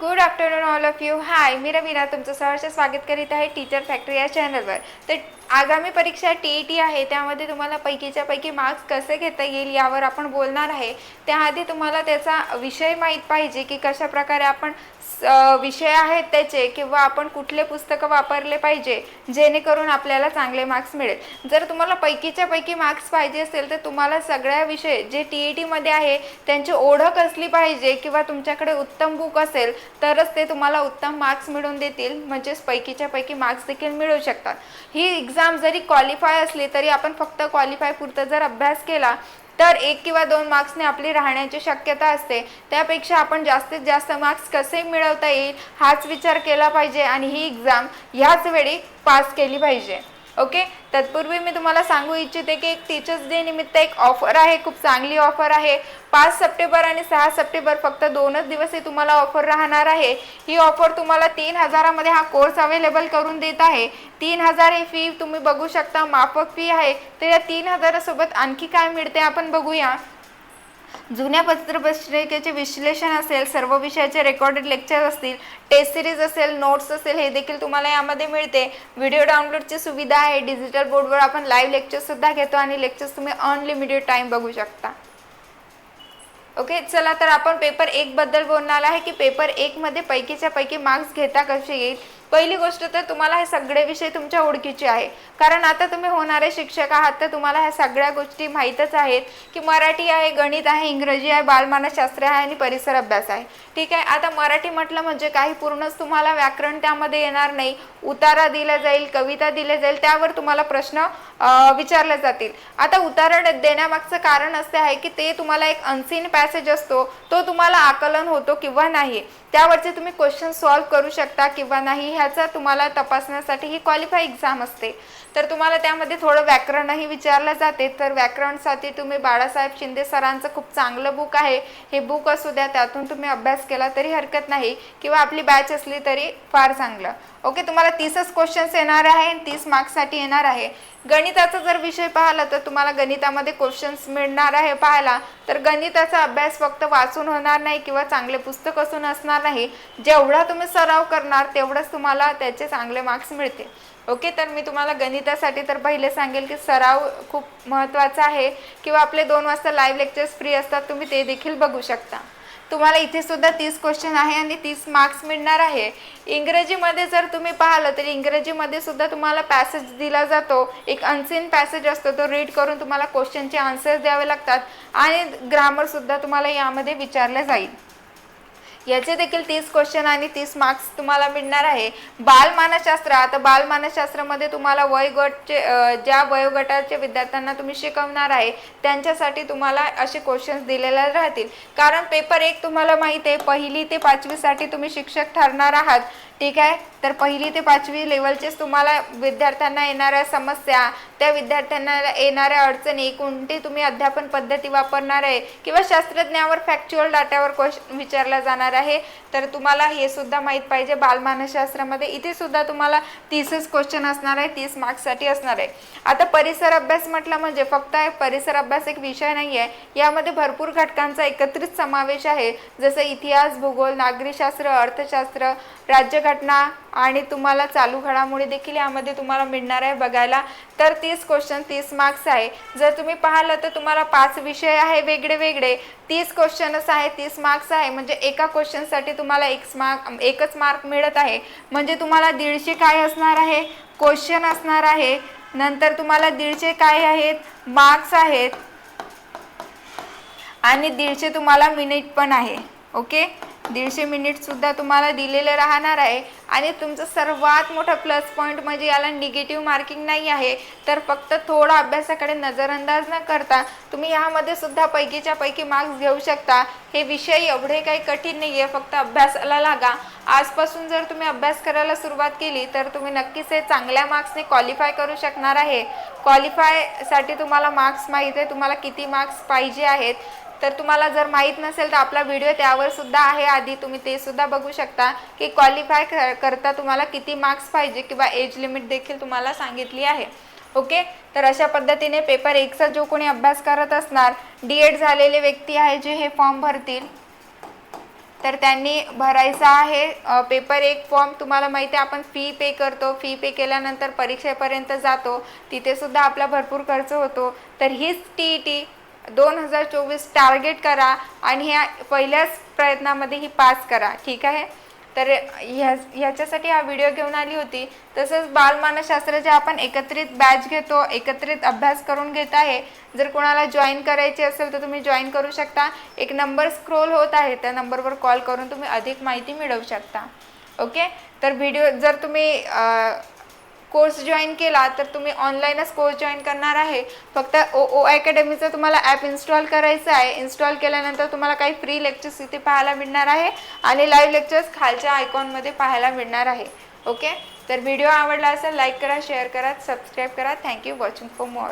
Good afternoon all of you hi मी रवीना तुमचं सहर्ष स्वागत करीत आहे टीचर फॅक्टरी या चॅनलवर तर आगामी परीक्षा टी ई टी आहे त्यामध्ये तुम्हाला पैकीच्या पैकी मार्क्स कसे घेता येईल यावर आपण बोलणार आहे. त्याआधी तुम्हाला त्याचा विषय माहीत पाहिजे की कशा प्रकारे आपण विषय आहेत त्याचे किंवा आपण कुठले पुस्तकं वापरले पाहिजे जेणेकरून आपल्याला चांगले मार्क्स मिळेल. जर तुम्हाला पैकीच्या पैकी मार्क्स पाहिजे असेल तर तुम्हाला सगळ्या विषय जे टी ई टीमध्ये आहे त्यांची ओढक असली पाहिजे किंवा तुमच्याकडे उत्तम बुक असेल तरच ते तुम्हाला उत्तम मार्क्स मिळून देतील म्हणजेच पैकीच्या पैकी मार्क्स देखील मिळू शकतात. ही एक्झाम जरी क्वालिफाय असली तरी आपण फक्त क्वालिफाय पुरतं जर अभ्यास केला तर एक किंवा दोन मार्क्सने आपली राहण्याची शक्यता असते. त्यापेक्षा आपण जास्तीत जास्त मार्क्स कसे मिळवता येईल हाच विचार केला पाहिजे आणि ही एक्झाम ह्याच वेळी पास केली पाहिजे. ओके तत्पूर्वी मी तुम्हाला सांगू इच्छिते की एक टीचर्स डे निमित्त एक ऑफर आहे खूप चांगली ऑफर आहे. पाच सप्टेंबर आणि सहा सप्टेंबर फक्त दोनच दिवस ही तुम्हाला ऑफर राहणार आहे. ही ऑफर तुम्हाला तीन हजारामध्ये हा कोर्स अवेलेबल करून देत आहे. तीन हजार ही फी तुम्ही बघू शकता माफक फी आहे. तर या तीन हजारासोबत आणखी काय मिळते आपण बघूया. जुन्या पत्रपत्रिकेचे विश्लेषण असेल सर्व विषयाचे रेकॉर्डेड लेक्चर असतील टेस्ट सिरीज असेल नोट्स असेल हे देखील तुम्हाला यामध्ये मिळते. व्हिडिओ डाउनलोडची सुविधा आहे. डिजिटल बोर्डवर आपण लाईव्ह लेक्चरसुद्धा घेतो आणि लेक्चर्स तुम्ही अनलिमिटेड टाइम बघू शकता. ओके चला तर आपण पेपर एक बद्दल बोलणार आहे की पेपर एक मध्ये पैकीच्या पैकी मार्क्स घेता कसे येईल? पहिली गोष्ट तर तुम्हाला हे सगळे विषय तुमच्या ओळखीचे आहे. कारण आता तुम्ही होणारे शिक्षक आहात तर तुम्हाला ह्या सगळ्या गोष्टी माहीतच आहेत की मराठी आहे गणित आहे इंग्रजी आहे बालमानसशास्त्र आहे आणि परिसर अभ्यास आहे. ठीक आहे? आता मराठी म्हटलं म्हणजे काही पूर्णच तुम्हाला व्याकरण त्यामध्ये येणार नाही. उतारा दिला जाईल कविता दिल्या जाईल त्यावर तुम्हाला प्रश्न विचारले जातील. आता उतारा देण्यामागचं कारण असे आहे की ते तुम्हाला एक अनसीन पॅसेज असतो. तो तुम्हाला आकलन होतो किंवा नाही. त्यावरचे तुम्ही क्वेश्चन सॉल्व्ह करू शकता किंवा नाही ह्याचा तुम्हाला तपासण्यासाठी ही क्वालिफाय एक्झाम असते. तर तुम्हाला त्यामध्ये थोडं व्याकरणही विचारलं जाते. तर व्याकरणसाठी तुम्ही बाळासाहेब शिंदे सरांचं खूप चांगलं बुक आहे. हे बुक असू द्या त्यातून तुम्ही अभ्यास केला तरी हरकत नाही किंवा आपली बॅच असली तरी फार चांगलं. ओके तुम्हाला तीसच क्वेश्चन्स येणार आहे आणि तीस मार्क्ससाठी येणार आहे. गणिताचा जर विषय पाहिला तर तुम्हाला गणितामध्ये क्वेश्चन्स मिळणार आहे पाहायला. तर गणिताचा अभ्यास फक्त वाचून होणार नाही किंवा चांगले पुस्तक असून असणार नाही. जेवढा तुम्ही सराव करणार तेवढंच तुम्हाला त्याचे चांगले मार्क्स मिळते ओके तर मी तुम्हाला गणितासाठी तर पहिले सांगेल की सराव खूप महत्त्वाचा आहे. किंवा आपले दोन वाजता लाईव्ह लेक्चर्स फ्री असतात तुम्ही ते देखील बघू शकता. तुम्हाला इथे सुद्धा तीस क्वेश्चन आहे आणि तीस मार्क्स मिळणार आहे. इंग्रजीमध्ये जर तुम्ही पाहिलं तर इंग्रजीमध्ये सुद्धा तुम्हाला पॅसेज दिला जातो. एक अनसीन पॅसेज असतो तो रीड करून तुम्हाला क्वेश्चनचे आन्सर्स द्यावे लागतात. आणि ग्रामरसुद्धा तुम्हाला यामध्ये विचारलं जाईल. याचे देखील तीस क्वेश्चन आणि तीस मार्क्स तुम्हाला मिळणार आहे. बालमानसशास्त्र आता बालमानसशास्त्रामध्ये तुम्हाला वयोगटचे ज्या वयोगटाचे विद्यार्थ्यांना तुम्ही शिकवणार आहे त्यांच्यासाठी तुम्हाला असे क्वेश्चन्स दिलेले राहतील. कारण पेपर एक तुम्हाला माहिती आहे पहिली ते पाचवीसाठी तुम्ही शिक्षक ठरणार आहात. ठीक आहे. तर पहिली ते पाचवी लेवलचेच तुम्हाला विद्यार्थ्यांना येणाऱ्या समस्या त्या विद्यार्थ्यांना येणाऱ्या अडचणी कोणती तुम्ही अध्यापन पद्धती वापरणार आहे किंवा शास्त्रज्ञावर फॅक्च्युअल डाट्यावर क्वेश्चन विचारला जाणार आहे तर तुम्हाला हे सुद्धा माहीत पाहिजे. बालमानसशास्त्रामध्ये इथे सुद्धा तुम्हाला तीसच क्वेश्चन असणार आहे तीस मार्क्ससाठी असणार आहे. आता परिसर अभ्यास म्हटलं म्हणजे फक्त एक परिसर अभ्यास एक विषय नाही आहे यामध्ये भरपूर घटकांचा एकत्रित समावेश आहे. जसं इतिहास भूगोल नागरिकशास्त्र अर्थशास्त्र घटना आणि तुम्हाला चालू घडामोडी देखील यामध्ये तुम्हाला मिळणार आहे बघायला. तर तीस क्वेश्चन तीस मार्क्स आहे. जर तुम्ही पाहिलं तर तुम्हाला पाच विषय आहे वेगळे वेगळे. तीस क्वेश्चनच आहे तीस मार्क्स आहे. म्हणजे एका क्वेश्चनसाठी तुम्हाला एक मार्क एकच मार्क मिळत आहे. म्हणजे तुम्हाला दीडशे काय असणार आहे? क्वेश्चन असणार आहे. नंतर तुम्हाला दीडशे काय आहेत? मार्क्स आहेत. आणि दीडशे तुम्हाला मिनिट पण आहे. ओके दीडशे मिनिटसुद्धा तुम्हाला दिलेले राहणार आहे. आणि तुमचं सर्वात मोठा प्लस पॉईंट म्हणजे याला निगेटिव्ह मार्किंग नाही आहे. तर फक्त थोडा अभ्यासाकडे नजरअंदाज न करता तुम्ही यामध्ये सुद्धा पैकीच्या पैकी मार्क्स घेऊ शकता. हे विषय एवढे काही कठीण नाही आहे फक्त अभ्यासाला लागा. आजपासून जर तुम्ही अभ्यास करायला सुरुवात केली तर तुम्ही नक्कीच हे चांगल्या मार्क्सने क्वालिफाय करू शकणार आहे. क्वालिफायसाठी तुम्हाला मार्क्स माहीत आहे तुम्हाला किती मार्क्स पाहिजे आहेत. तर तुम्हाला जर माहीत नसेल तर आपला व्हिडिओ त्यावर सुद्धा आहे. आधी तुम्ही ते सुद्धा बघू शकता की क्वालिफाय करता तुम्हाला किती मार्क्स पाहिजे किंवा एज लिमिट देखील तुम्हाला सांगितली आहे. ओके तर अशा पद्धतीने पेपर एकचा जो कोणी अभ्यास करत असणार डी एड झालेले व्यक्ती आहे जे हे फॉर्म भरतील. तर त्यांनी भरायचा आहे. पेपर एक फॉर्म तुम्हाला माहिती आहे आपण फी पे करतो. फी पे केल्यानंतर परीक्षेपर्यंत जातो. तिथेसुद्धा आपला भरपूर खर्च होतो. तर हीच टी ई टी दोन हजार चोवीस टार्गेट करा आणि ह्या पहिल्याच प्रयत्नामध्ये ही पास करा. ठीक आहे? तर ह्या ह्याच्यासाठी हा व्हिडिओ घेऊन आली होती. तसंच बालमानसशास्त्राचे आपण एकत्रित बॅच घेतो एकत्रित अभ्यास करून घेत आहे जर कोणाला जॉईन करायचे असेल तर तुम्ही जॉईन करू शकता. एक नंबर स्क्रोल होत आहे त्या नंबरवर कॉल करून तुम्ही अधिक माहिती मिळवू शकता. ओके तर व्हिडिओ जर तुम्ही कोर्स जॉईन केला तर तुम्ही ऑनलाईनच कोर्स जॉईन करणार आहे. फक्त ओ ओ अकॅडमीचं तुम्हाला ॲप इन्स्टॉल करायचं आहे. इन्स्टॉल केल्यानंतर तुम्हाला काही फ्री लेक्चर्स इथे पाहायला मिळणार आहे आणि लाईव्ह लेक्चर्स खालच्या आयकॉनमध्ये पाहायला मिळणार आहे. ओके तर व्हिडिओ आवडला असेल लाईक करा शेअर करा सबस्क्राईब करा. Thank you watching for more